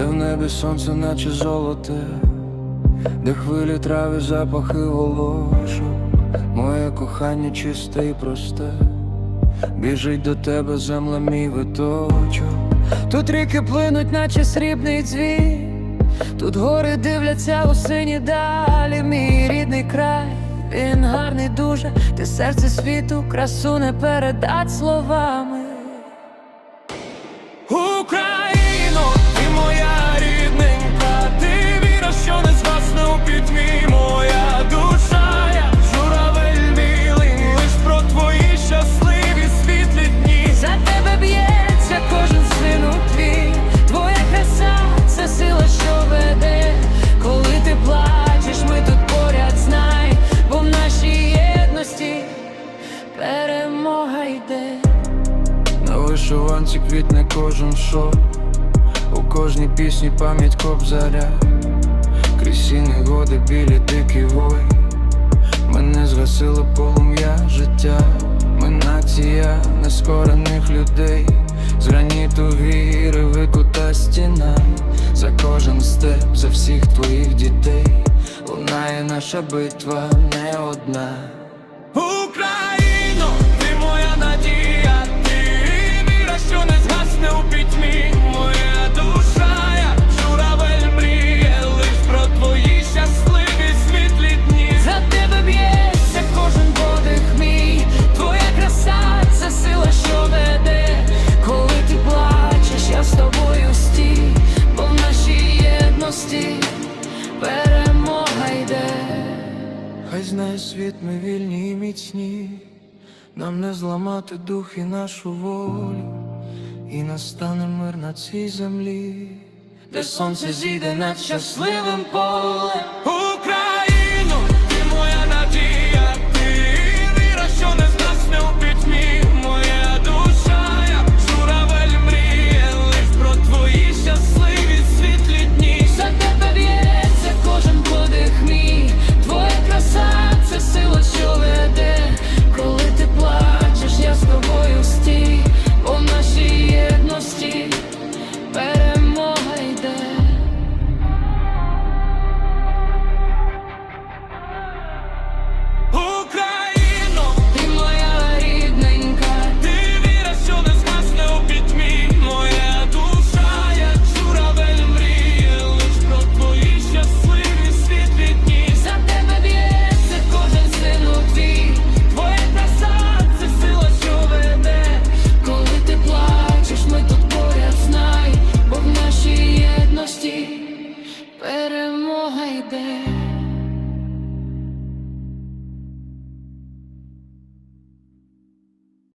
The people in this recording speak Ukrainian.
де в небі сонце, наче золоте, де хвилі трави, запахи волошок, моє кохання чисте і просте, біжить до тебе земля, мій виточок. Тут ріки плинуть, наче срібний дзвін. Тут гори дивляться у сині далі, мій рідний край, він гарний дуже, ти серце світу, красу не передать словами. Вишиванці квітне кожен шов У кожній пісні пам'ять кобзаря Крізь сіни годи білі дикі вої. Мене згасило полум'я життя. Ми нація нескорених людей. З граніту віри викута стіна. За кожен степ, за всіх твоїх дітей. Лунає наша битва не одна єдності перемога йде. Хай знає світ, ми вільні і міцні, нам не зламати дух і нашу волю, і настане мир на цій землі, де сонце зійде над щасливим полем.